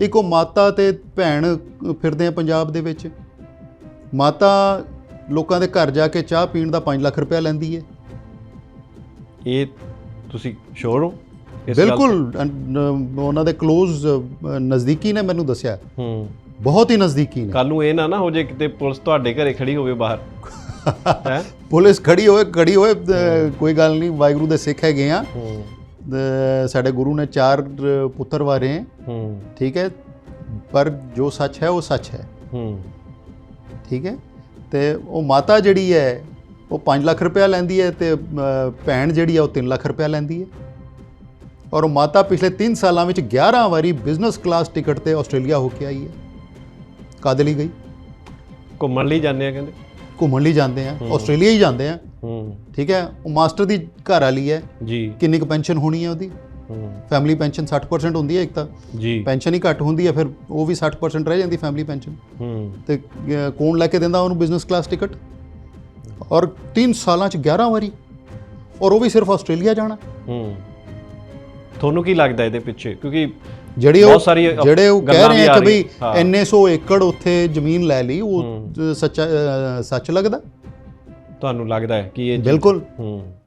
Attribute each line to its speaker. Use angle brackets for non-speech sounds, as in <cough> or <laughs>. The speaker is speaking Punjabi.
Speaker 1: ਇੱਕ ਉਹ ਮਾਤਾ ਤੇ ਭੈਣ ਫਿਰਦੇ ਆ ਪੰਜਾਬ ਦੇ ਵਿੱਚ। ਮਾਤਾ ਲੋਕਾਂ ਦੇ ਘਰ ਜਾ ਕੇ ਚਾਹ ਪੀਣ ਦਾ 5 ਲੱਖ ਰੁਪਇਆ ਲੈਂਦੀ ਹੈ
Speaker 2: ਇਹ ਤੁਸੀਂ ਸ਼ੋਰ ਹੋ?
Speaker 1: ਬਿਲਕੁਲ। ਉਹਨਾਂ ਦੇ ক্লোਜ਼ ਨਜ਼ਦੀਕੀ ਨੇ ਮੈਨੂੰ ਦੱਸਿਆ?
Speaker 2: ਹੂੰ।
Speaker 1: ਬਹੁਤ ਹੀ ਨਜ਼ਦੀਕੀ ਨੇ।
Speaker 2: ਕੱਲ ਨੂੰ ਇਹ ਨਾ ਨਾ ਹੋ ਜੇ ਕਿਤੇ ਪੁਲਿਸ ਤੁਹਾਡੇ ਘਰੇ ਖੜੀ ਹੋਵੇ ਬਾਹਰ। <laughs> ਹੈ?
Speaker 1: ਪੁਲਿਸ ਖੜੀ ਹੋਏ ਖੜੀ ਹੋਏ ਅ, ਕੋਈ ਗੱਲ ਨਹੀਂ ਵਾਹਿਗੁਰੂ ਦੇ ਸਿੱਖ ਹੈਗੇ ਆ। ਸਾਡੇ ਗੁਰੂ ਨੇ ਚਾਰ ਪੁੱਤਰ ਵਾਰੇ। ਹੈ। ਠੀਕ ਹੈ? ਪਰ ਜੋ ਸੱਚ ਹੈ ਉਹ ਸੱਚ ਹੈ।
Speaker 2: ਹੂੰ।
Speaker 1: ਠੀਕ ਹੈ? ਤੇ ਉਹ ਮਾਤਾ ਜਿਹੜੀ ਹੈ ਉਹ 5 ਲੱਖ ਰੁਪਇਆ ਲੈਂਦੀ ਹੈ ਤੇ ਭੈਣ ਜਿਹੜੀ ਹੈ ਉਹ 3 ਲੱਖ ਰੁਪਇਆ ਲੈਂਦੀ ਹੈ। ਔਰ ਉਹ ਮਾਤਾ ਪਿਛਲੇ 3 ਸਾਲਾਂ ਵਿੱਚ 11 ਵਾਰੀ ਬਿਜ਼ਨਸ ਕਲਾਸ ਟਿਕਟ ਤੇ ਆਸਟ੍ਰੇਲੀਆ ਹੋ ਕੇ ਆਈ ਹੈ। ਕਾਦੇ ਲਈ ਗਈ?
Speaker 2: ਘੁੰਮਣ ਲਈ ਜਾਂਦੇ ਆ ਕਹਿੰਦੇ?
Speaker 1: ਘੁੰਮਣ ਲਈ ਜਾਂਦੇ ਆ। ਆਸਟ੍ਰੇਲੀਆ ਹੀ ਜਾਂਦੇ ਆ।
Speaker 2: ਹੂੰ।
Speaker 1: ਠੀਕ ਹੈ? ਉਹ ਮਾਸਟਰ ਦੀ ਘਰ ਵਾਲੀ ਹੈ।
Speaker 2: ਜੀ।
Speaker 1: ਕਿੰਨੀ ਕੁ ਪੈਨਸ਼ਨ ਹੋਣੀ ਹੈ ਉਹਦੀ?
Speaker 2: ਹੂੰ।
Speaker 1: ਫੈਮਿਲੀ ਪੈਨਸ਼ਨ 60% ਹੁੰਦੀ ਹੈ ਇੱਕ ਤਾਂ।
Speaker 2: ਜੀ।
Speaker 1: ਪੈਨਸ਼ਨ ਹੀ ਘੱਟ ਹੁੰਦੀ ਹੈ ਫਿਰ ਉਹ ਵੀ 60% ਰਹਿ ਜਾਂਦੀ ਫੈਮਿਲੀ ਪੈਨਸ਼ਨ
Speaker 2: ਹੂੰ।
Speaker 1: ਤੇ ਕੌਣ ਲੈ ਕੇ ਦਿੰਦਾ ਉਹਨੂੰ ਬਿਜ਼ਨਸ ਕਲਾਸ ਟਿਕਟ ਔਰ 3 ਸਾਲਾਂ ਚ 11 ਵਾਰੀ। ਔਰ ਉਹ ਵੀ ਸਿਰਫ ਆਸਟ੍ਰੇਲੀਆ ਜਾਣਾ।
Speaker 2: ਹੂੰ। ਤੁਹਾਨੂੰ ਕੀ ਲੱਗਦਾ ਇਹਦੇ ਪਿੱਛੇ? ਕਿਉਂਕਿ
Speaker 1: ਜਿਹੜੇ ਉਹ
Speaker 2: ਬਹੁਤ ਸਾਰੀ ਅਪ-
Speaker 1: ਜਿਹੜੇ ਉਹ ਕਹਿ
Speaker 2: ਗੱਲਾਂ
Speaker 1: ਰਹੇ ਆ
Speaker 2: ਆ
Speaker 1: ਕਿ
Speaker 2: ਰਹੀ- ਹਾਂ।
Speaker 1: ਇੰਨੇ ਸੌ ਏਕੜ ਉੱਥੇ ਜ਼ਮੀਨ ਲੈ ਲਈ ਉਹ ਸੱਚਾ ਅ, ਸੱਚ ਲੱਗਦਾ?
Speaker 2: ਤੁਹਾਨੂੰ ਲੱਗਦਾ ਹੈ ਕਿ ਇਹ
Speaker 1: ਬਿਲਕੁਲ।
Speaker 2: ਹੂੰ।